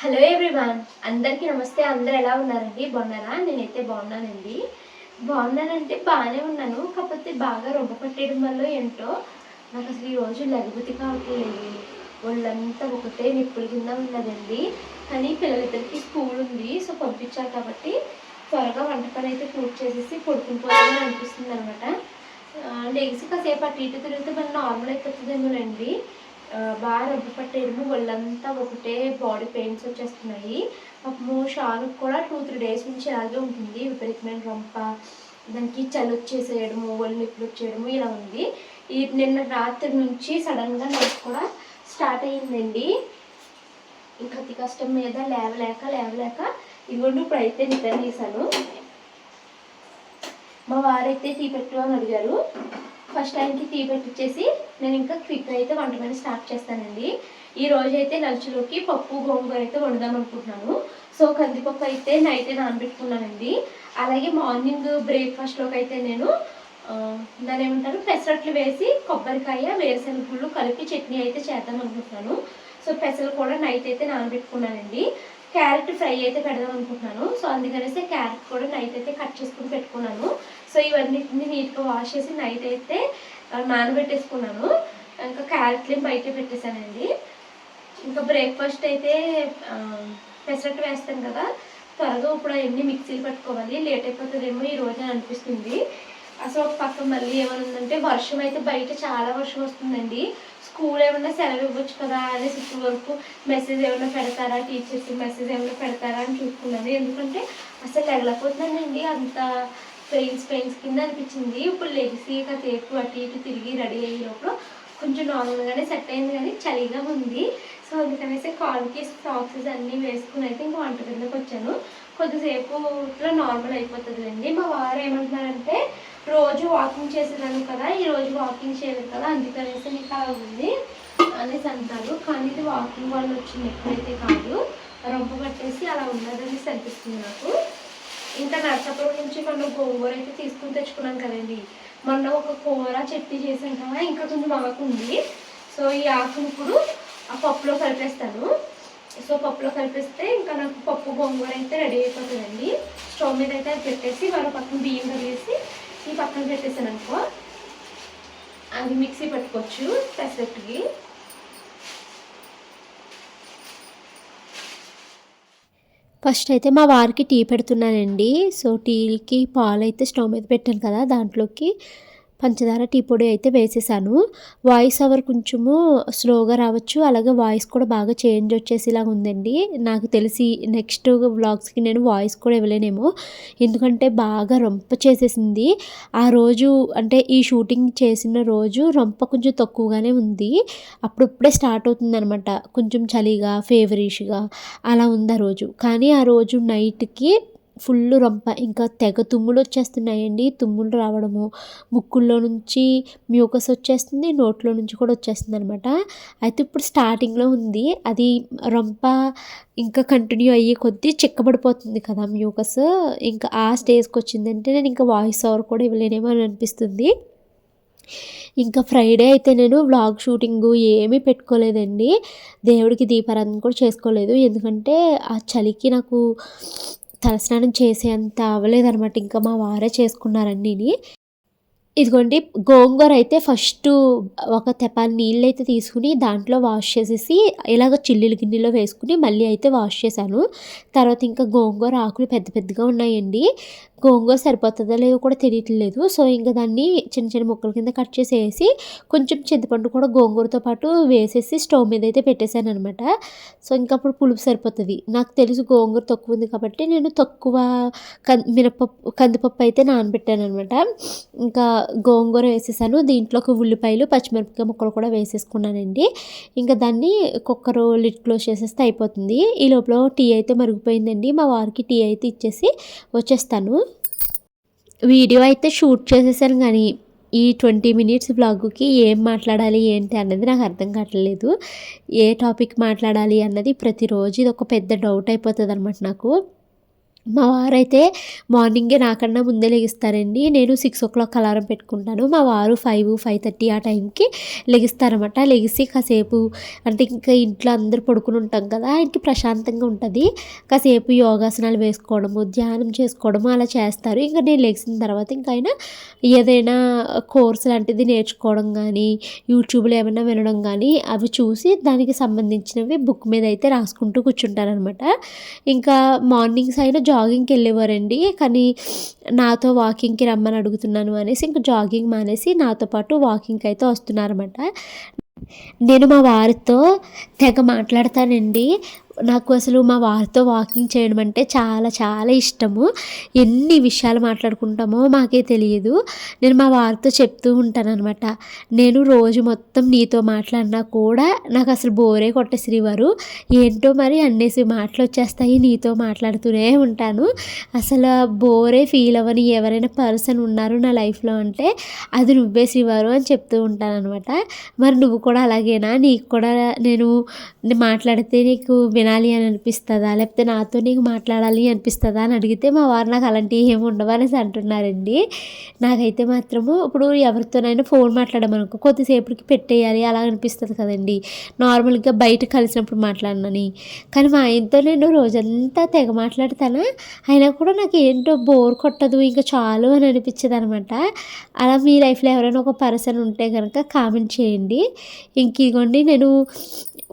Hello everyone అందరికీ నమస్తే. అందరు ఎలా ఉన్నారండి? బాగున్నారా? నేనైతే బాగున్నానండి. బాగున్నానంటే బాగానే ఉన్నాను. కాకపోతే బాగా రొమ్మ పట్టేయడం వల్ల ఏంటో నాకు అసలు ఈ రోజు లఘుపతి కావట్లేదు. ఒళ్ళంతా ఒకటే నిప్పుల కింద ఉన్నదండి. కానీ పిల్లలిద్దరికి స్కూల్ ఉంది. సో పంపించారు కాబట్టి త్వరగా వంట పని అయితే పూర్తి చేసేసి పడుకుని అనిపిస్తుంది అనమాట లేచి కాసేపు అటు ఇటు తిరిగితే మన నార్మల్ అయిపోతుందేమోనండి. బాగా రొబ్బు పట్టేయడము ఒళ్ళంతా ఒకటే బాడీ పెయిన్స్ వచ్చేస్తున్నాయి. పాపము షారుక్ కూడా టూ త్రీ డేస్ నుంచి అలాగే ఉంటుంది. విపరీతమైన రంప దానికి చలి వచ్చేసేయడము ఒళ్ళు నొప్పులు వచ్చేయడము ఇలా ఉంది. ఈ నిన్న రాత్రి నుంచి సడన్గా నాకు కూడా స్టార్ట్ అయ్యిందండి. ఇంకా అతి కష్టం మీద లేవలేక లేవలేక ఇవ్వండి ఇప్పుడు అయితే నిద్ర తీశాను మా వారైతే టీ పెట్టు అని అడిగారు. ఫస్ట్ టైంకి టీ పెట్టించేసి నేను ఇంకా క్విక్ అయితే వంట పని స్టార్ట్ చేస్తానండి. ఈ రోజైతే నలుచులోకి పప్పు గోంగూర అయితే వండుదాం అనుకుంటున్నాను. సో కందిపప్పు అయితే నైట్ నానబెట్టుకున్నానండి. అలాగే మార్నింగ్ బ్రేక్ఫాస్ట్లోకి అయితే నేను దాని ఏమంటారు? పెసరట్లు వేసి కొబ్బరికాయ వేరుశనగ గుళ్ళు కలిపి చట్నీ అయితే చేద్దాం అనుకుంటున్నాను. సో పెసలు కూడా నైట్ అయితే నానబెట్టుకున్నానండి. క్యారెట్ ఫ్రై అయితే పెడదాం అనుకుంటున్నాను. సో అందుకనేసి క్యారెట్ కూడా నైట్ అయితే కట్ చేసుకుని పెట్టుకున్నాను. సో ఇవన్నిటిని నీట్గా వాష్ చేసి నైట్ అయితే నానబెట్టేసుకున్నాను. ఇంకా క్యారెట్లు బయట పెట్టేశానండి. ఇంకా బ్రేక్ఫాస్ట్ అయితే పెసరట్టు వేస్తాను కదా త్వరగా ఇప్పుడు అవన్నీ మిక్సీలు పట్టుకోవాలి. లేట్ అయిపోతుందేమో ఈ రోజు అనిపిస్తుంది. అసలు ఒక పక్క మళ్ళీ ఏమనుందంటే వర్షం అయితే బయట చాలా వర్షం వస్తుందండి. స్కూల్ ఏమన్నా సెలవు ఇవ్వచ్చు కదా అనేసి ఇప్పుడు వరకు మెసేజ్ ఏమైనా పెడతారా? టీచర్స్ మెసేజ్ ఏమైనా పెడతారా అని చూసుకున్నాను ఎందుకంటే అసలు లేగలేకపోతున్నానండి అంత పెయిన్స్ పెయిన్స్ కింద అనిపించింది. ఇప్పుడు లెగిసి కాసేపు అటు ఇటు తిరిగి రెడీ అయ్యే లోపల కొంచెం నార్మల్గానే సెట్ అయింది కానీ చలిగా ఉంది. సో అందుకనేసి కాల్కి సాక్సెస్ అన్నీ వేసుకుని అయితే ఇంకా వంట కిందకి వచ్చాను. కొద్దిసేపు నార్మల్ అయిపోతుందండి. మా వారు ఏమంటున్నారంటే రోజు వాకింగ్ చేసేదాను కదా ఈ రోజు వాకింగ్ చేయలేదు కదా అందుకనేసి నీకు అలా ఉంది అనేసి అంటారు. కానీ ఇది వాకింగ్ వల్ల వచ్చింది ఎప్పుడైతే కాదు రొంప పట్టేసి అలా ఉన్నదనేసి అనిపిస్తుంది నాకు. ఇంకా నర్సాపురం నుంచి మనం గోంగూర అయితే తీసుకుని తెచ్చుకున్నాం కదండి. మొన్న ఒక కూర చట్నీ చేసాం కదా ఇంకా కొంచెం ఆకు ఉంది. సో ఈ ఆకుని ఇప్పుడు ఆ పప్పులో కలిపేస్తాను. సో పప్పులో కలిపేస్తే ఇంకా నాకు పప్పు గోంగూర అయితే రెడీ అయిపోతుందండి. స్టవ్ మీద అయితే అది పెట్టేసి మరో పక్కన బియ్యం కలిగేసి ఈ పక్కన పెట్టేసాను అనుకో. అది మిక్సీ పట్టుకోవచ్చు పెసరట్టుకి. ఫస్ట్ అయితే మా వారికి టీ పెడుతున్నానండి. సో టీకి పాలు అయితే స్టవ్ మీద పెట్టాను కదా దాంట్లోకి. పంచదార టీ పొడి అయితే వేసేసాను. వాయిస్ ఓవర్ కొంచెము స్లోగా రావచ్చు. అలాగే వాయిస్ కూడా బాగా చేంజ్ వచ్చేసేలా ఉందండి. నాకు తెలిసి నెక్స్ట్ వ్లాగ్స్కి నేను వాయిస్ కూడా ఇవ్వలేనేమో. ఎందుకంటే బాగా రొంప చేసేసింది. ఆ రోజు అంటే ఈ షూటింగ్ చేసిన రోజు రొంప కొంచెం తక్కువగానే ఉంది. అప్పుడప్పుడే స్టార్ట్ అవుతుంది అనమాట కొంచెం చలిగా ఫేవరిష్గా అలా ఉంది ఆ రోజు. కానీ ఆ రోజు నైట్కి ఫుల్ రొంప ఇంకా తెగ తుమ్ములు వచ్చేస్తున్నాయండి. తుమ్ములు రావడము ముక్కుల్లో నుంచి మ్యూకస్ వచ్చేస్తుంది నోట్లో నుంచి కూడా వచ్చేస్తుంది అనమాట అయితే ఇప్పుడు స్టార్టింగ్లో ఉంది. అది రొంప ఇంకా కంటిన్యూ అయ్యే కొద్దీ చిక్కబడిపోతుంది కదా మ్యూకస్. ఇంకా ఆ స్టేజ్కి వచ్చిందంటే నేను ఇంకా వాయిస్ ఓవర్ కూడా ఇవ్వలేనేమో అని అనిపిస్తుంది. ఇంకా ఫ్రైడే అయితే నేను వ్లాగ్ షూటింగ్ ఏమీ పెట్టుకోలేదండి. దేవుడికి దీపారాధన కూడా చేసుకోలేదు. ఎందుకంటే ఆ చలికి నాకు తలస్నానం చేసేంత అవ్వలేదన్నమాట. ఇంకా మా వారే చేసుకున్నారన్నీని. ఇదిగోండి గోంగూర అయితే ఫస్ట్ ఒక తెపాలి నీళ్ళు అయితే తీసుకుని దాంట్లో వాష్ చేసేసి ఇలాగ చిల్లీలు గిన్నెలో వేసుకుని మళ్ళీ అయితే వాష్ చేశాను. తర్వాత ఇంకా గోంగూర ఆకులు పెద్ద పెద్దగా ఉన్నాయండి. గోంగూర సరిపోతుందో లేదో కూడా తెలియట్లేదు. సో ఇంకా దాన్ని చిన్న చిన్న ముక్కల కింద కట్ చేసేసి కొంచెం చింతపండు కూడా గోంగూరతో పాటు వేసేసి స్టవ్ మీద అయితే పెట్టేశాను అనమాట సో ఇంకా అప్పుడు పులుపు సరిపోతుంది. నాకు తెలుసు గోంగూర తక్కువ ఉంది కాబట్టి నేను తక్కువ కం మినపప్పు కందిపప్పు అయితే నానబెట్టాను అనమాట ఇంకా గోంగూర వేసేసాను. దీంట్లోకి ఉల్లిపాయలు పచ్చిమిరపకాయ ముక్కలు కూడా వేసేసుకున్నానండి. ఇంకా దాన్ని కుక్కర్ లిడ్ క్లోజ్ చేసేస్తే అయిపోతుంది. ఈ లోపల టీ అయితే మరిగిపోయిందండి. మా వారికి టీ అయితే ఇచ్చేసి వచ్చేస్తాను. వీడియో అయితే షూట్ చేసేసాను కానీ ఈ ట్వంటీ మినిట్స్ బ్లాగ్కి ఏం మాట్లాడాలి ఏంటి అన్నది నాకు అర్థం కావట్లేదు. ఏ టాపిక్ మాట్లాడాలి అన్నది ప్రతిరోజు ఇది ఒక పెద్ద డౌట్ అయిపోతుంది అనమాట నాకు. మా వారైతే మార్నింగే నాకన్నా ముందే లెగిస్తారండి. నేను సిక్స్ ఓ క్లాక్ అలారం పెట్టుకుంటాను. మా వారు ఫైవ్ ఫైవ్ థర్టీ ఆ టైంకి లెగిస్తారన్నమాట. లెగిసి కాసేపు అంటే ఇంకా ఇంట్లో అందరూ పడుకుని ఉంటాం కదా ఆయనకి ప్రశాంతంగా ఉంటుంది. కాసేపు యోగాసనాలు వేసుకోవడము ధ్యానం చేసుకోవడము అలా చేస్తారు. ఇంకా నేను లెగిసిన తర్వాత ఇంకా ఆయన ఏదైనా కోర్స్ లాంటిది నేర్చుకోవడం కానీ యూట్యూబ్లో ఏమైనా వినడం కానీ అవి చూసి దానికి సంబంధించినవి బుక్ మీద అయితే రాసుకుంటూ కూర్చుంటారనమాట ఇంకా మార్నింగ్స్ అయినా జాగింగ్కి వెళ్ళేవారండి. కానీ నాతో వాకింగ్కి రమ్మని అడుగుతున్నాను అనేసి ఇంకా జాగింగ్ మానేసి నాతో పాటు వాకింగ్కి అయితే వస్తున్నారన్నమాట. నేను మా వారితో తెగ మాట్లాడతానండి. నాకు అసలు మా వారితో వాకింగ్ చేయడం అంటే చాలా చాలా ఇష్టము. ఎన్ని విషయాలు మాట్లాడుకుంటామో మాకే తెలియదు. నేను మా వారితో చెప్తూ ఉంటాను అనమాట నేను రోజు మొత్తం నీతో మాట్లాడినా కూడా నాకు అసలు బోరే కొట్టే శ్రీవారు ఏంటో మరి అనేసి మాటలు వచ్చేస్తాయి నీతో మాట్లాడుతూనే ఉంటాను. అసలు బోరే ఫీల్ అవ్వని ఎవరైనా పర్సన్ ఉన్నారు నా లైఫ్లో అంటే అది నువ్వే శ్రీవారు అని చెప్తూ ఉంటాను అనమాట మరి నువ్వు కూడా అలాగేనా? నీకు కూడా నేను మాట్లాడితే నీకు వినాలి అని అనిపిస్తుందా? లేకపోతే నాతో నీకు మాట్లాడాలి అనిపిస్తుందా అని అడిగితే మా వారు నాకు అలాంటివి ఏమి ఉండవు అనేసి అంటున్నారండి. నాకైతే మాత్రము ఇప్పుడు ఎవరితోనైనా ఫోన్ మాట్లాడమనుకో కొద్దిసేపటికి పెట్టేయాలి అలా అనిపిస్తుంది కదండి. నార్మల్గా బయట కలిసినప్పుడు మాట్లాడినని. కానీ మా ఆయనతో నేను రోజంతా తెగ మాట్లాడతానా? అయినా కూడా నాకు ఏంటో బోర్ కొట్టదు ఇంకా చాలు అని అనిపించదు అనమాట అలా మీ లైఫ్లో ఎవరైనా ఒక పర్సన్ ఉంటే కనుక కామెంట్ చేయండి. ఇంక ఇదిగోండి నేను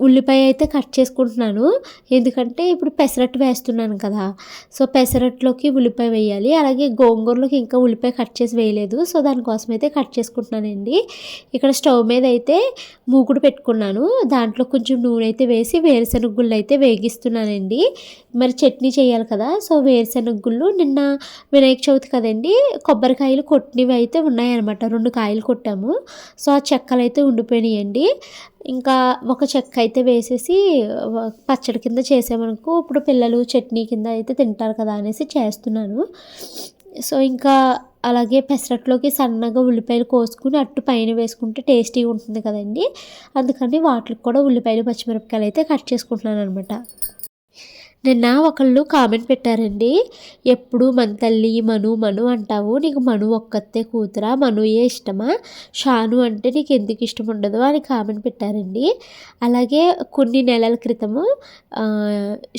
ఉల్లిపాయ అయితే కట్ చేసుకుంటున్నాను. ఎందుకంటే ఇప్పుడు పెసరట్టు వేస్తున్నాను కదా. సో పెసరట్లోకి ఉల్లిపాయ వేయాలి. అలాగే గోంగూరలోకి ఇంకా ఉల్లిపాయ కట్ చేసి వేయలేదు. సో దానికోసం అయితే కట్ చేసుకుంటున్నానండి. ఇక్కడ స్టవ్ మీద అయితే మూకుడు పెట్టుకున్నాను. దాంట్లో కొంచెం నూనె అయితే వేసి వేరుశెనగ గుళ్ళు అయితే వేగిస్తున్నానండి. మరి చట్నీ చేయాలి కదా. సో వేరుశనగ గుళ్ళు నిన్న వినాయక చవితి కదండి కొబ్బరికాయలు కొట్టినవి అయితే ఉన్నాయన్నమాట. రెండు కాయలు కొట్టాము. సో ఆ చెక్కలు అయితే ఉండిపోయినాయండి. ఇంకా ఒక చెక్క అయితే వేసేసి పచ్చడి కింద చేసామనుకో ఇప్పుడు పిల్లలు చట్నీ కింద అయితే తింటారు కదా అనేసి చేస్తున్నాను. సో ఇంకా అలాగే పెసరట్లోకి సన్నగా ఉల్లిపాయలు కోసుకుని అట్టు పైన వేసుకుంటే టేస్టీగా ఉంటుంది కదండి. అందుకని వాటికి కూడా ఉల్లిపాయలు పచ్చిమిరపకాయలు అయితే కట్ చేసుకుంటున్నాను అనమాట నిన్న ఒకళ్ళు కామెంట్ పెట్టారండి ఎప్పుడు మన తల్లి మను మను అంటావు నీకు మను ఒక్కతే కూతురా మనుయే ఇష్టమా? షాను అంటే నీకు ఎందుకు ఇష్టం ఉండదు? అని కామెంట్ పెట్టారండి. అలాగే కొన్ని నెలల క్రితము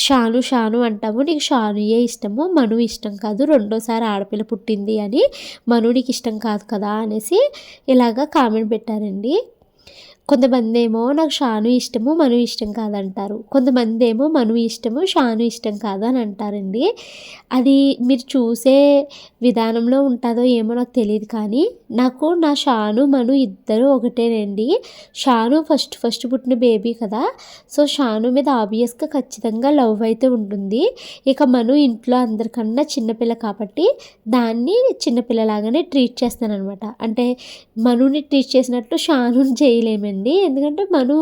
షాను షాను అంటాము నీకు షానుయే ఇష్టము మను ఇష్టం కాదు రెండోసారి ఆడపిల్ల పుట్టింది అని మను నీకు ఇష్టం కాదు కదా అనేసి ఇలాగా కామెంట్ పెట్టారండి. కొంతమంది ఏమో నాకు షాను ఇష్టము మను ఇష్టం కాదంటారు. కొంతమంది ఏమో మను ఇష్టము షాను ఇష్టం కాదు అని అంటారండి అది మీరు చూసే విధానంలో ఉంటుందో ఏమో నాకు తెలియదు కానీ నాకు నా షాను మను ఇద్దరు ఒకటేనండి. షాను ఫస్ట్ ఫస్ట్ పుట్టిన బేబీ కదా. సో షాను మీద ఆబ్వియస్గా ఖచ్చితంగా లవ్ అయితే ఉంటుంది. ఇక మను ఇంట్లో అందరికన్నా చిన్నపిల్ల కాబట్టి దాన్ని చిన్నపిల్లలాగానే ట్రీట్ చేస్తానన్నమాట. అంటే మనుని ట్రీట్ చేసినట్టు షానుని చేయలేమండి. అండి. ఎందుకంటే మనం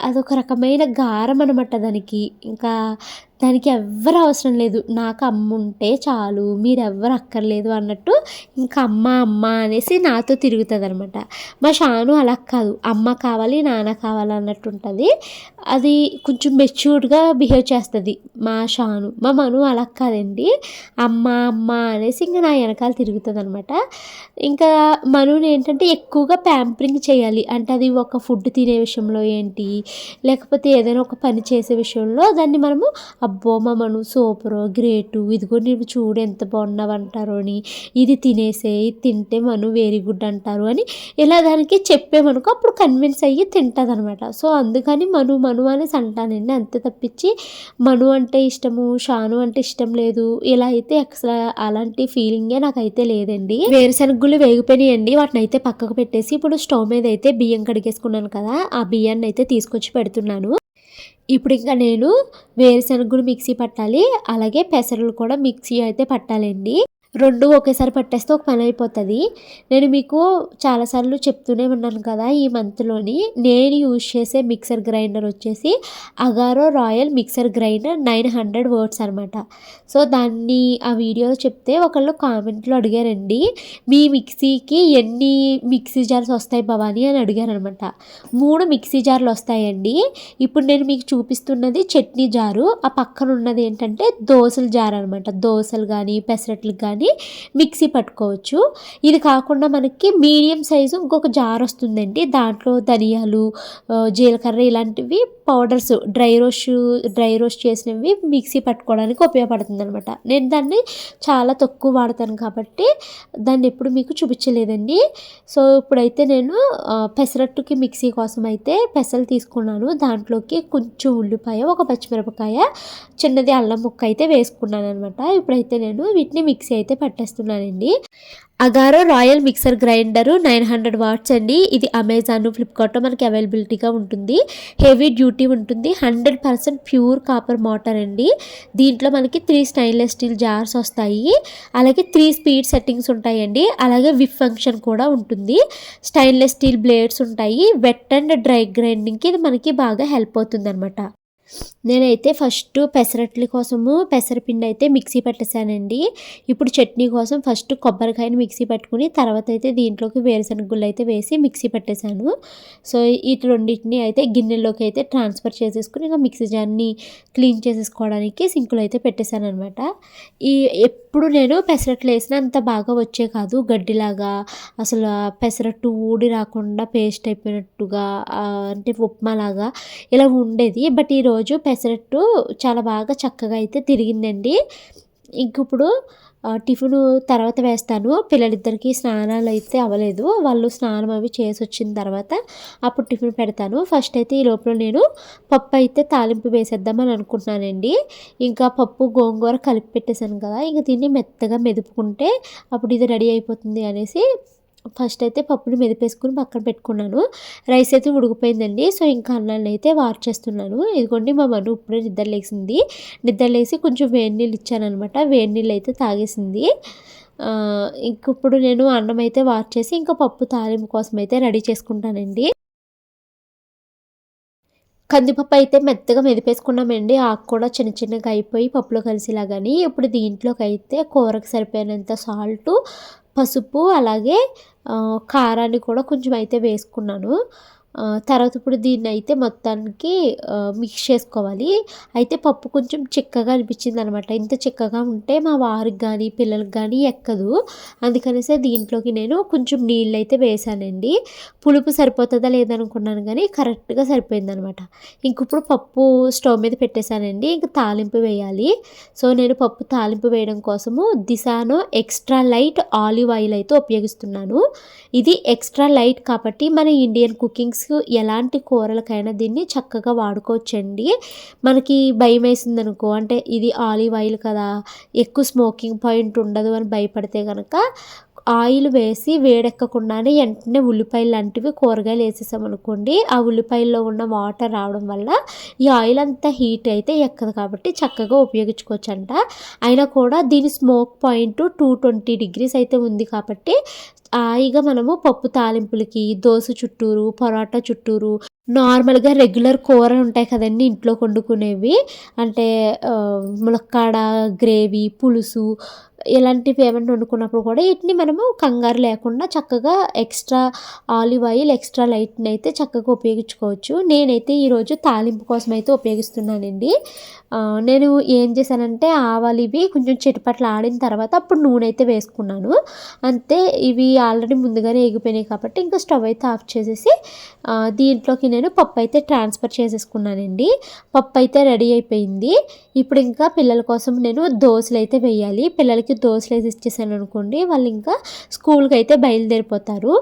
అదొక రకమైన గారం అనమాట దానికి. ఇంకా దానికి ఎవ్వరు అవసరం లేదు. నాకు అమ్మ ఉంటే చాలు మీరెవ్వరు అక్కర్లేదు అన్నట్టు ఇంకా అమ్మ అమ్మ అనేసి నాతో తిరుగుతుంది అనమాట మా షాను అలా కాదు అమ్మ కావాలి నాన్న కావాలి అన్నట్టు ఉంటుంది. అది కొంచెం మెచ్యూర్డ్గా బిహేవ్ చేస్తుంది మా షాను. మా మను అలా కాదండి. అమ్మ అమ్మ అనేసి ఇంకా నా వెనకాల తిరుగుతుంది అనమాట ఇంకా మనుని ఏంటంటే ఎక్కువగా ప్యాంపరింగ్ చేయాలి. అంటే అది ఒక ఫుడ్ తినే విషయంలో ఏంటి లేకపోతే ఏదైనా ఒక పని చేసే విషయంలో దాన్ని మనము అబ్బో మా మను సూపరు గ్రేటు. ఇదిగో నువ్వు చూడు ఎంత బాగున్నావు అంటారు అని. ఇది తినేసే ఇది తింటే మను వెరీ గుడ్ అంటారు అని ఇలా దానికి చెప్పేమనుకో అప్పుడు కన్విన్స్ అయ్యి తింటుంది అనమాట సో అందుకని మను మను అనేసి అంటానండి. అంతే తప్పించి మను అంటే ఇష్టము షాను అంటే ఇష్టం లేదు. ఇలా అయితే అసలు అలాంటి ఫీలింగే నాకైతే లేదండి. వేరుశనగలు వేగిపోయినాయండి. వాటిని అయితే పక్కకు పెట్టేసి ఇప్పుడు స్టవ్ మీద అయితే బియ్యం కడిగేసుకున్నాను కదా ఆ బియ్యాన్ని అయితే తీసుకొచ్చి పెడుతున్నాను. ఇప్పుడు ఇంకా నేను వేరుశనగలు మిక్సీ పట్టాలి. అలాగే పెసరలు కూడా మిక్సీ అయితే పట్టాలండి. రెండు ఒకేసారి పట్టేస్తే ఒక పని అయిపోతుంది. నేను మీకు చాలాసార్లు చెప్తూనే ఉన్నాను కదా ఈ మంత్లోని. నేను యూజ్ చేసే మిక్సర్ గ్రైండర్ వచ్చేసి Agaro royal mixer grinder nine hundred watts అనమాట సో దాన్ని ఆ వీడియోలో చెప్తే ఒకళ్ళు కామెంట్లో అడిగారండి. మీ మిక్సీకి ఎన్ని మిక్సీ జార్స్ వస్తాయి భవాని అని అడిగారనమాట మూడు మిక్సీ జార్లు వస్తాయండి. ఇప్పుడు నేను మీకు చూపిస్తున్నది చట్నీ జారు. ఆ పక్కన ఉన్నది ఏంటంటే దోశల జార్ అనమాట దోశలు కానీ పెసరట్లు కానీ మిక్సీ పట్టుకోవచ్చు. ఇది కాకుండా మనకి మీడియం సైజు ఇంకొక జార్ వస్తుందండి. దాంట్లో ధనియాలు జీలకర్ర ఇలాంటివి powders dry roast dry roast చేసినవి మిక్సీ పట్టుకోవడానికి ఉపయోగపడుతుంది అనమాట నేను దాన్ని చాలా తక్కువ వాడతాను కాబట్టి దాన్ని ఎప్పుడు మీకు చూపించలేదండి. సో ఇప్పుడైతే నేను పెసరట్టుకి మిక్సీ కోసం అయితే పెసలు తీసుకున్నాను. దాంట్లోకి కొంచెం ఉల్లిపాయ ఒక పచ్చిమిరపకాయ చిన్నది అల్లం ముక్క అయితే వేసుకున్నాను అనమాట ఇప్పుడైతే నేను వీటిని మిక్సీ అయితే పట్టేస్తున్నానండి Agaro royal mixer grinder nine hundred watts అండి. ఇది అమెజాన్ ఫ్లిప్కార్ట్లో మనకి అవైలబిలిటీగా ఉంటుంది. హెవీ డ్యూటీ ఉంటుంది. Hundred percent pure copper motor అండి. దీంట్లో మనకి త్రీ స్టైన్లెస్ స్టీల్ జార్స్ వస్తాయి. అలాగే త్రీ స్పీడ్ సెట్టింగ్స్ ఉంటాయండి. అలాగే విఫ్ ఫంక్షన్ కూడా ఉంటుంది. స్టైన్లెస్ స్టీల్ బ్లేడ్స్ ఉంటాయి. వెట్ అండ్ డ్రై గ్రైండింగ్కి ఇది మనకి బాగా హెల్ప్ అవుతుంది అనమాట నేనైతే ఫస్ట్ పెసరట్ల కోసము పెసరపిండి అయితే మిక్సీ పెట్టేశానండి. ఇప్పుడు చట్నీ కోసం ఫస్ట్ కొబ్బరికాయని మిక్సీ పట్టుకుని తర్వాత అయితే దీంట్లోకి వేరుశనగ గుళ్ళు అయితే వేసి మిక్సీ పెట్టేశాను. సో ఈ రెండింటిని అయితే గిన్నెలోకి అయితే ట్రాన్స్ఫర్ చేసేసుకుని ఇంకా మిక్సీ జార్ని క్లీన్ చేసేసుకోవడానికి సింకులో అయితే పెట్టేశాను అనమాట ఈ ఎప్పుడు నేను పెసరట్లు వేసినా అంత బాగా వచ్చే కాదు. గడ్డిలాగా అసలు పెసరట్టు ఊడి రాకుండా పేస్ట్ అయిపోయినట్టుగా అంటే ఉప్మాలాగా ఇలా ఉండేది. బట్ ఈరోజు పెసరట్టు చాలా బాగా చక్కగా అయితే తిరిగిందండి. ఇంక ఇప్పుడు టిఫిన్ తర్వాత వేస్తాను. పిల్లలిద్దరికి స్నానాలు అయితే అవ్వలేదు. వాళ్ళు స్నానం అవి చేసి వచ్చిన తర్వాత అప్పుడు టిఫిన్ పెడతాను. ఫస్ట్ అయితే ఈ లోపల నేను పప్పు అయితే తాలింపు వేసేద్దామని అనుకుంటున్నానండి. ఇంకా పప్పు గోంగూర కలిపి పెట్టేశాను కదా ఇంకా దీన్ని మెత్తగా మెదుపుకుంటే అప్పుడు ఇది రెడీ అయిపోతుంది అనేసి ఫస్ట్ అయితే పప్పుని మెదిపేసుకుని పక్కన పెట్టుకున్నాను. రైస్ అయితే ఉడికిపోయిందండి. సో ఇంకా అన్నాన్ని అయితే వార్ చేస్తున్నాను ఇదిగోండి మా మను ఇప్పుడే నిద్ర లేచింది. నిద్ర కొంచెం వేడి నీళ్ళు ఇచ్చానమాట వేడి నీళ్ళు అయితే తాగేసింది. ఆ, ఇంక ఇప్పుడు నేను అన్నం అయితే వార్ చేసి ఇంకా పప్పు తాలింపు కోసం అయితే రెడీ చేసుకుంటానండి. కందిపప్పు అయితే మెత్తగా మెదిపేసుకున్నామండి. ఆకు కూడా చిన్న చిన్నగా అయిపోయి పప్పులో కలిసేలాగాని. ఇప్పుడు దీంట్లోకి అయితే కూరకు సరిపోయినంత సాల్ట్ పసుపు అలాగే కారాన్ని కూడా కొంచెం అయితే వేసుకున్నాను. తర్వాత ఇప్పుడు దీన్ని అయితే మొత్తానికి మిక్స్ చేసుకోవాలి. అయితే పప్పు కొంచెం చిక్కగా అనిపించింది అనమాట ఇంత చిక్కగా ఉంటే మా వారికి కానీ పిల్లలకి కానీ ఎక్కదు. అందుకనేసే దీంట్లోకి నేను కొంచెం నీళ్ళు అయితే వేసానండి. పులుపు సరిపోతుందా లేదనుకున్నాను కానీ కరెక్ట్గా సరిపోయింది అనమాట ఇంక ఇప్పుడు పప్పు స్టవ్ మీద పెట్టేశానండి. ఇంక తాలింపు వేయాలి. సో నేను పప్పు తాలింపు వేయడం కోసము Disano extra light olive oil అయితే ఉపయోగిస్తున్నాను. ఇది ఎక్స్ట్రా లైట్ కాబట్టి మన ఇండియన్ కుకింగ్స్ ఎలాంటి కూరలకైనా దీన్ని చక్కగా వాడుకోవచ్చండి. మనకి భయం వేసింది అనుకో అంటే ఇది ఆలివ్ ఆయిల్ కదా ఎక్కువ స్మోకింగ్ పాయింట్ ఉండదు అని భయపడితే కనుక ఆయిల్ వేసి వేడెక్కకుండానే వెంటనే ఉల్లిపాయలు లాంటివి కూరగాయలు వేసేసామనుకోండి ఆ ఉల్లిపాయల్లో ఉన్న వాటర్ రావడం వల్ల ఈ ఆయిల్ అంతా హీట్ అయితే ఎక్కదు కాబట్టి చక్కగా ఉపయోగించుకోవచ్చు అంట అయినా కూడా దీని smoke point two twenty degrees అయితే ఉంది కాబట్టి హాయిగా మనము పప్పు తాలింపులకి దోశ చుట్టూరు పరోటా చుట్టూరు నార్మల్గా రెగ్యులర్ కూరలు ఉంటాయి కదండి ఇంట్లో వండుకునేవి. అంటే ములక్కాడ గ్రేవీ పులుసు ఇలాంటివి ఏమైనా వండుకున్నప్పుడు కూడా వీటిని మనము కంగారు లేకుండా చక్కగా ఎక్స్ట్రా ఆలివ్ ఆయిల్ ఎక్స్ట్రా లైట్ని అయితే చక్కగా ఉపయోగించుకోవచ్చు. నేనైతే ఈరోజు తాలింపు కోసం అయితే ఉపయోగిస్తున్నానండి. నేను ఏం చేశానంటే ఆవాలు ఇవి కొంచెం చిటపట్లు ఆడిన తర్వాత అప్పుడు నూనె అయితే వేసుకున్నాను. అంతే ఇవి ఆల్రెడీ ముందుగానే ఎగిపోయినాయి కాబట్టి ఇంకా స్టవ్ అయితే ఆఫ్ చేసేసి దీంట్లోకి నేను పప్పు అయితే ట్రాన్స్ఫర్ చేసేసుకున్నానండి. పప్పు అయితే రెడీ అయిపోయింది. ఇప్పుడు ఇంకా పిల్లల కోసం నేను దోశలు అయితే వేయాలి. పిల్లలకి దోశలు వేసి ఇచ్చేసాను అనుకోండి వాళ్ళు ఇంకా స్కూల్కి అయితే బయలుదేరిపోతారు.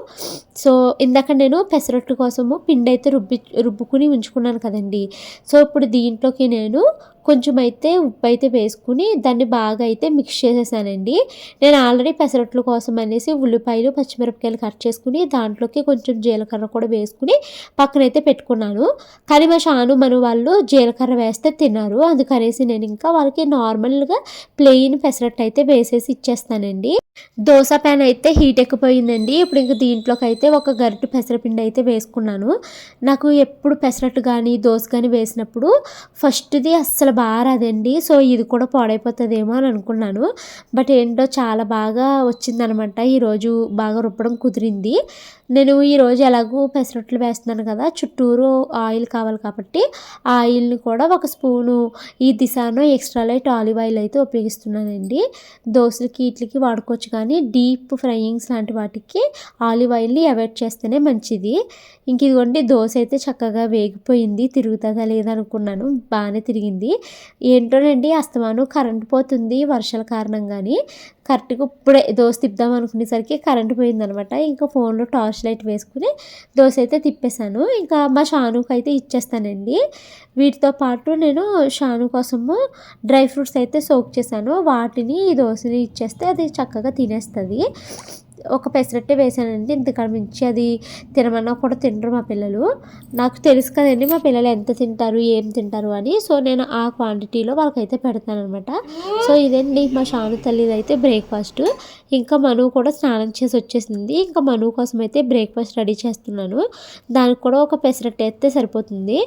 సో ఇందాక నేను పెసరట్టు కోసము పిండి అయితే రుబ్బి రుబ్బుకుని ఉంచుకున్నాను కదండి. సో ఇప్పుడు దీంట్లోకి నేను కొంచెం అయితే ఉప్పు అయితే వేసుకుని దాన్ని బాగా అయితే మిక్స్ చేసేసానండి. నేను ఆల్రెడీ పెసరట్ల కోసం అనేసి ఉల్లిపాయలు పచ్చిమిరపకాయలు కట్ చేసుకుని దాంట్లోకి కొంచెం జీలకర్ర కూడా వేసుకుని పక్కనైతే పెట్టుకున్నాను. కానీ మా షాను మన వాళ్ళు జీలకర్ర వేస్తే తిన్నారు. అందుకనేసి నేను ఇంకా వాళ్ళకి నార్మల్గా ప్లెయిన్ పెసరట్టు అయితే వేసేసి ఇచ్చేస్తానండి. దోశ ప్యాన్ అయితే హీట్ ఎక్కిపోయిందండి. ఇప్పుడు ఇంక దీంట్లోకి అయితే ఒక గరిటె పెసరపిండి అయితే వేసుకున్నాను. నాకు ఎప్పుడు పెసరట్టు కానీ దోశ కానీ వేసినప్పుడు ఫస్ట్ది అస్సలు బాగా రాదండి సో ఇది కూడా పాడైపోతుందేమో అని అనుకున్నాను. బట్ ఏంటో చాలా బాగా వచ్చిందనమాట. ఈరోజు బాగా రుప్పడం కుదిరింది. నేను ఈరోజు ఎలాగూ పెసరట్లు వేస్తున్నాను కదా చుట్టూరు ఆయిల్ కావాలి కాబట్టి ఆ ఆయిల్ని కూడా ఒక స్పూను ఈ Disano extra light olive oil అయితే ఉపయోగిస్తున్నానండి. దోశలకి ఇట్లకి వాడుకోవచ్చు కానీ డీప్ ఫ్రైయింగ్స్ లాంటి వాటికి ఆలివ్ ఆయిల్ని అవాయిడ్ చేస్తేనే మంచిది. ఇంక ఇదిగోండి దోశ అయితే చక్కగా వేగిపోయింది తిరుగుతుందా లేదనుకున్నాను బాగానే తిరిగింది. ఏంటోనండి అస్తమానం కరెంట్ పోతుంది వర్షాల కారణంగాని. కరెక్ట్గా ఇప్పుడే దోశ తిప్పుదాం అనుకునేసరికి కరెంట్ పోయిందనమాట. ఇంకా ఫోన్లో టార్చ్ లైట్ వేసుకుని దోశ అయితే తిప్పేశాను. ఇంకా మా షానుకి అయితే ఇచ్చేస్తానండి. వీటితో పాటు నేను షాను కోసము డ్రై ఫ్రూట్స్ అయితే సోక్ చేశాను. వాటిని ఈ దోశని ఇచ్చేస్తే అది చక్కగా తినేస్తుంది. ఒక పెసరట్టే వేసానండి. ఇంతకాడ మించి అది తినమన్నా కూడా తినరు మా పిల్లలు. నాకు తెలుసు కదండి మా పిల్లలు ఎంత తింటారు ఏం తింటారు అని. సో నేను ఆ క్వాంటిటీలో వాళ్ళకైతే పెడతానమాట సో ఇదండి మా షాను తల్లిది అయితే బ్రేక్ఫాస్ట్ ఇంకా మనువు కూడా స్నానం చేసి వచ్చేసింది. ఇంకా మనువు కోసం అయితే బ్రేక్ఫాస్ట్ రెడీ చేస్తున్నాను. దానికి కూడా ఒక పెసరట్టు అయితే సరిపోతుంది.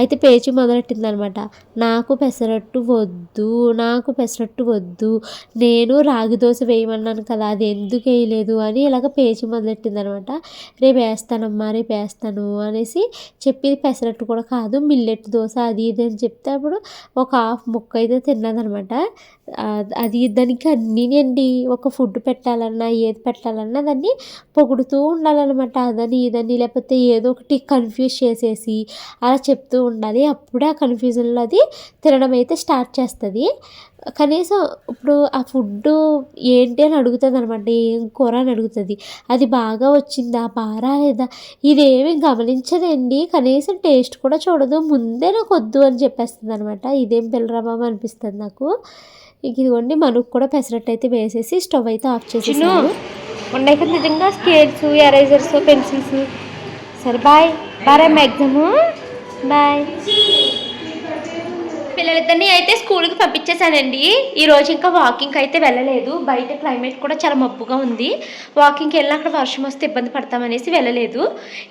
అయితే పేచి మొదలెట్టింది అనమాట నాకు పెసరట్టు వద్దు నాకు పెసరట్టు వద్దు. నేను రాగి దోశ వేయమన్నాను కదా అది ఎందుకు వేయలేదు అని ఇలాగ పేచి మొదలెట్టింది అనమాట రేపు వేస్తానమ్మా రేపు వేస్తాను అనేసి చెప్పేది పెసరట్టు కూడా కాదు మిల్లెట్ దోశ అది ఇది అని చెప్తే అప్పుడు ఒక హాఫ్ ముక్క అయితే తిన్నదనమాట. అది దానికి అన్నీనండి. ఒక ఫుడ్ పెట్టాలన్నా ఏది పెట్టాలన్నా దాన్ని పొగుడుతూ ఉండాలన్నమాట. అదని ఇదని లేకపోతే ఏదో ఒకటి కన్ఫ్యూజ్ చేసేసి అలా చెప్తూ ఉండాలి. అప్పుడే ఆ కన్ఫ్యూజన్లో అది తినడం అయితే స్టార్ట్ చేస్తుంది. కనీసం ఇప్పుడు ఆ ఫుడ్ ఏంటి అని అడుగుతుంది అనమాట ఏం కూర అని అడుగుతుంది. అది బాగా వచ్చిందా బాగా రాలేదా? ఇదేమి గమనించదండి. కనీసం టేస్ట్ కూడా చూడదు. ముందే నాకు వద్దు అని చెప్పేస్తుంది అనమాట ఇదేం పిల్లరా బాబు అనిపిస్తుంది నాకు. ఇదిగోండి మనకు కూడా పెసరట్టు అయితే వేసేసి స్టవ్ అయితే ఆఫ్ చేసేసాను. ఉన్నాయి కదా నిజంగా స్కేల్స్ ఎరేజర్స్ పెన్సిల్స్. సరే బాయ్. Bye exam. బాయ్. పిల్లలిద్దరిని అయితే స్కూల్కి పంపించేశానండి. ఈరోజు ఇంకా వాకింగ్కి అయితే వెళ్ళలేదు. బయట క్లైమేట్ కూడా చాలా మబ్బుగా ఉంది. వాకింగ్కి వెళ్ళిన అక్కడ వర్షం వస్తే ఇబ్బంది పడతామనేసి వెళ్ళలేదు.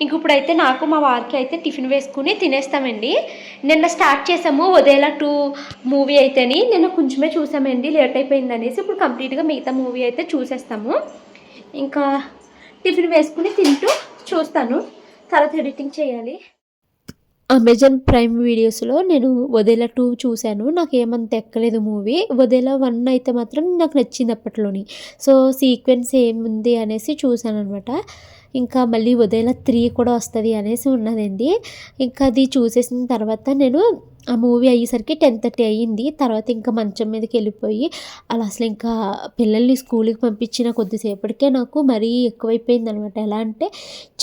ఇంక ఇప్పుడైతే నాకు మా వారికి అయితే టిఫిన్ వేసుకుని తినేస్తామండి. నిన్న స్టార్ట్ చేసాము ఉదయలా టూ మూవీ అయితేని. నిన్న కొంచెమే చూసామండి. లేట్ అయిపోయింది అనేసి ఇప్పుడు కంప్లీట్గా మిగతా మూవీ అయితే చూసేస్తాము. ఇంకా టిఫిన్ వేసుకుని తింటూ చూస్తాను. తర్వాత ఎడిటింగ్ చేయాలి. అమెజాన్ ప్రైమ్ వీడియోస్లో నేను వదేలా టూ చూశాను. నాకు ఏమంత ఎక్కలేదు మూవీ వదేలా వన్ అయితే మాత్రం నాకు నచ్చింది అప్పట్లోని. సో సీక్వెన్స్ ఏముంది అనేసి చూశాను అనమాట ఇంకా మళ్ళీ వదేలా త్రీ కూడా వస్తుంది అనేసి ఉన్నదండి. ఇంకా అది చూసేసిన తర్వాత నేను ఆ మూవీ అయ్యేసరికి టెన్ థర్టీ అయ్యింది. తర్వాత ఇంకా మంచం మీదకి వెళ్ళిపోయి అలా అసలు ఇంకా పిల్లల్ని స్కూల్కి పంపించిన కొద్దిసేపటికే నాకు మరీ ఎక్కువైపోయింది అనమాట ఎలా అంటే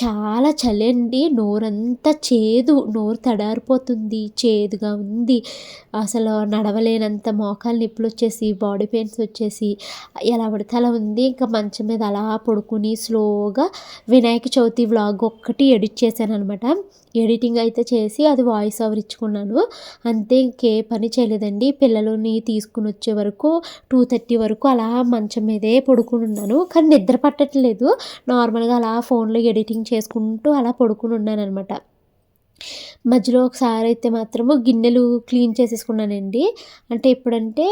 చాలా చలి అండి నోరంతా చేదు నోరు తడారిపోతుంది చేదుగా ఉంది. అసలు నడవలేనంత మోకాలు నొప్పులు వచ్చేసి బాడీ పెయిన్స్ వచ్చేసి ఎలా పడితే అలా ఉంది. ఇంకా మంచం మీద అలా పడుకుని స్లోగా వినాయక చవితి వ్లాగ్ ఒక్కటి ఎడిట్ చేశాను అనమాట ఎడిటింగ్ అయితే చేసి అది వాయిస్ ఓవర్ ఇచ్చుకున్నాను. అంతే ఇంకే పని చేయలేదండి. పిల్లలని తీసుకుని వచ్చే వరకు టూ థర్టీ వరకు అలా మంచం మీదే పడుకుని ఉన్నాను. కానీ నిద్ర పట్టట్లేదు. నార్మల్గా అలా ఫోన్లో ఎడిటింగ్ చేసుకుంటూ అలా పడుకుని ఉన్నాను అనమాట మధ్యలో ఒకసారి అయితే మాత్రము గిన్నెలు క్లీన్ చేసేసుకున్నానండి. అంటే ఎప్పుడంటే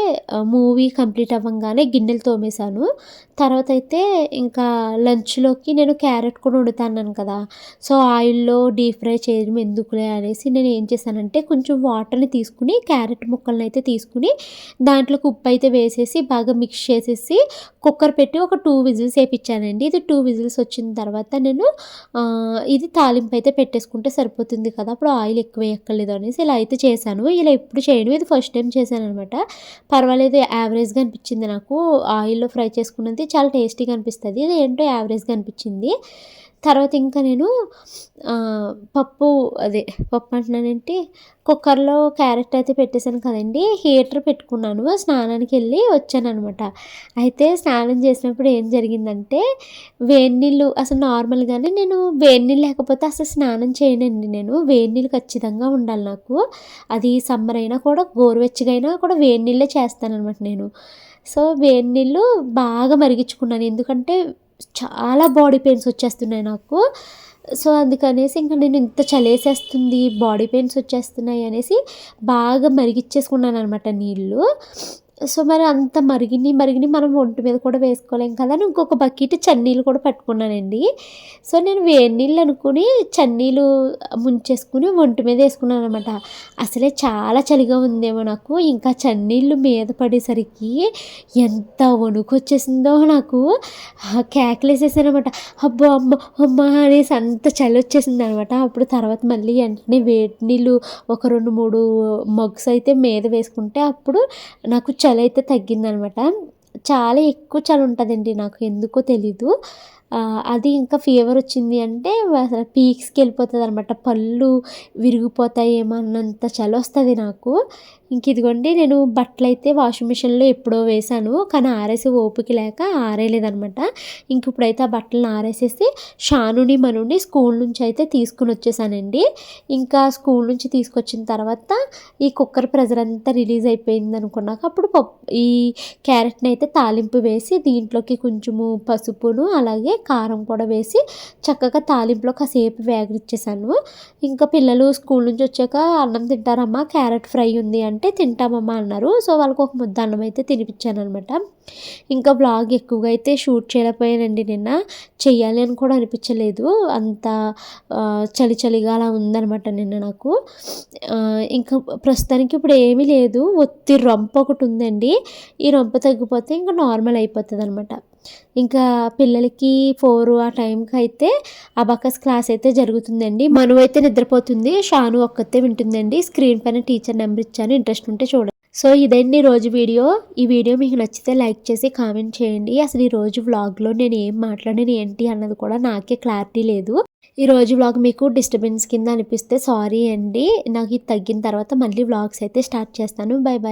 మూవీ కంప్లీట్ అవ్వగానే గిన్నెలు తోమేశాను. తర్వాత అయితే ఇంకా లంచ్లోకి నేను క్యారెట్ కూడా వండుతాను కదా. సో ఆయిల్లో డీప్ ఫ్రై చేయడం ఎందుకులే అనేసి నేను ఏం చేశానంటే కొంచెం వాటర్ని తీసుకుని క్యారెట్ ముక్కలను అయితే తీసుకుని దాంట్లోకి ఉప్పు అయితే వేసేసి బాగా మిక్స్ చేసేసి కుక్కర్ పెట్టి ఒక టూ విజిల్స్ వేయించానండి ఇది టూ విజిల్స్ వచ్చిన తర్వాత నేను ఇది తాలింపు అయితే పెట్టేసుకుంటే సరిపోతుంది కదా. అప్పుడు ఆయిల్ ఎక్కువ ఎక్కలేదు అనేసి ఇలా అయితే చేశాను. ఇలా ఎప్పుడు చేయను. ఇది ఫస్ట్ టైం చేశాను అనమాట పర్వాలేదు యావరేజ్గా అనిపించింది నాకు. ఆయిల్లో ఫ్రై చేసుకున్నది చాలా టేస్టీగా అనిపిస్తుంది. ఇది ఏంటో యావరేజ్గా అనిపించింది. తర్వాత ఇంకా నేను పప్పు అదే పప్పు అంటున్నానంటే కుక్కర్లో క్యారెట్ అయితే పెట్టేశాను కదండి హీటర్ పెట్టుకున్నాను స్నానానికి వెళ్ళి వచ్చాను అనమాట అయితే స్నానం చేసినప్పుడు ఏం జరిగిందంటే వేడి నీళ్ళు అసలు నార్మల్గానే నేను వేడి నీళ్ళు లేకపోతే అసలు స్నానం చేయనండి నేను. వేడి నీళ్ళు ఖచ్చితంగా ఉండాలి నాకు. అది సమ్మర్ అయినా కూడా గోరువెచ్చగా అయినా కూడా వేడి నీళ్ళే చేస్తాను అనమాట నేను. సో వేడి నీళ్ళు బాగా మరిగించుకున్నాను. ఎందుకంటే చాలా బాడీ పెయిన్స్ వచ్చేస్తున్నాయి నాకు. సో అందుకనేసి ఇంకా నేను ఇంత చలేసేస్తుంది బాడీ పెయిన్స్ వచ్చేస్తున్నాయి అనేసి బాగా మరిగిచ్చేసుకున్నాను అనమాట నీళ్ళు. సో మరి అంత మరిగిని మరిగిని మనం ఒంటి మీద కూడా వేసుకోలేం కదా. అని ఇంకొక బకెట్ చన్నీళ్ళు కూడా పట్టుకున్నానండి. సో నేను వేడి నీళ్ళు అనుకుని చన్నీళ్ళు ముంచేసుకుని ఒంటి మీద వేసుకున్నాను అనమాట అసలే చాలా చలిగా ఉందేమో నాకు. ఇంకా చన్నీళ్ళు మీద పడేసరికి ఎంత వణుకు వచ్చేసిందో నాకు. కేకలేసేసానమాట వేసేసాను అనమాట అబ్బో అమ్మ అమ్మ అనేసి అంత చలి వచ్చేసింది అనమాట అప్పుడు తర్వాత మళ్ళీ వెంటనే వేడి నీళ్ళు ఒక రెండు మూడు మగ్స్ అయితే మీద వేసుకుంటే అప్పుడు నాకు చలి అయితే తగ్గిందనమాట. చాలా ఎక్కువ చలి ఉంటుందండి నాకు ఎందుకో తెలీదు. అది ఇంకా ఫీవర్ వచ్చింది అంటే అసలు పీక్స్కి వెళ్ళిపోతుంది అనమాట పళ్ళు విరిగిపోతాయేమో అన్నంత చలి వస్తుంది నాకు. ఇంక ఇదిగోండి నేను బట్టలు అయితే వాషింగ్ మిషన్లో ఎప్పుడో వేశాను కానీ ఆరేసి ఓపిక లేక ఆరేయలేదనమాట. ఇంక ఇప్పుడైతే ఆ బట్టలను ఆరేసేసి షానుని మనుని స్కూల్ నుంచి అయితే తీసుకుని వచ్చేసానండి. ఇంకా స్కూల్ నుంచి తీసుకొచ్చిన తర్వాత ఈ కుక్కర్ ప్రెజర్ అంతా రిలీజ్ అయిపోయింది అనుకున్నాక అప్పుడు పప్పు ఈ క్యారెట్ని అయితే తాలింపు వేసి దీంట్లోకి కొంచెము పసుపును అలాగే కారం కూడా వేసి చక్కగా తాలింపులో కాసేపు వేగరిచ్చేసాను ఇంకా పిల్లలు స్కూల్ నుంచి వచ్చాక అన్నం తింటారమ్మా క్యారెట్ ఫ్రై ఉంది అంటే అంటే తింటామమ్మా అన్నారు. సో వాళ్ళకి ఒక ముద్ద అన్నం అయితే తినిపించాను అనమాట ఇంకా బ్లాగ్ ఎక్కువగా అయితే షూట్ చేయలేకపోయానండి నిన్న. చెయ్యాలి అని కూడా అనిపించలేదు. అంత చలి చలిగా అలా ఉందనమాట నిన్న నాకు. ఇంకా ప్రస్తుతానికి ఇప్పుడు ఏమీ లేదు. ఒత్తి రొంప ఒకటి ఉందండి. ఈ రొంప తగ్గిపోతే ఇంకా నార్మల్ అయిపోతుంది అనమాట ఇంకా పిల్లలకి ఫోర్ ఆ టైంకి అయితే అబాకస్ క్లాస్ అయితే జరుగుతుందండి. మను అయితే నిద్రపోతుంది. షాను ఒక్కతే వింటుందండి. స్క్రీన్ పైన టీచర్ నెంబర్ ఇచ్చాను. ఇంట్రెస్ట్ ఉంటే చూడండి. సో ఇదండి రోజు వీడియో. ఈ వీడియో మీకు నచ్చితే లైక్ చేసి కామెంట్ చేయండి. అసలు ఈ రోజు వ్లాగ్లో నేను ఏం మాట్లాడాను ఏంటి అన్నది కూడా నాకే క్లారిటీ లేదు. ఈ రోజు వ్లాగ్ మీకు డిస్టర్బెన్స్ కింద అనిపిస్తే సారీ అండి. నాకు ఇది తగ్గిన తర్వాత మళ్ళీ వ్లాగ్స్ అయితే స్టార్ట్ చేస్తాను. Bye bye.